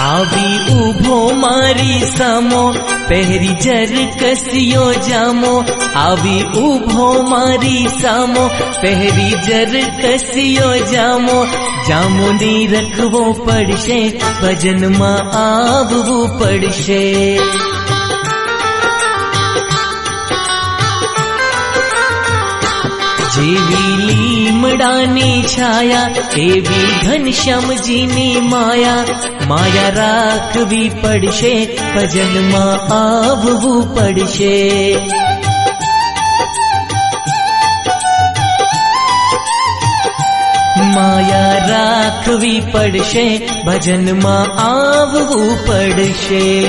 આવી ઊભો મારી સામો પહેરી જર કસિયો જામો આવી ઊભો મારી સામો પહેરી જર કસિયો જામો જામોની રખવો પડશે ભજનમાં આવવું પડશે જેવી લીમડાની છાયા એવી ઘનશ્યામજીની માયા. માયા રાખવી પડશે, ભજનમાં આવવું પડશે. માયા રાખવી પડશે, ભજનમાં આવવું પડશે.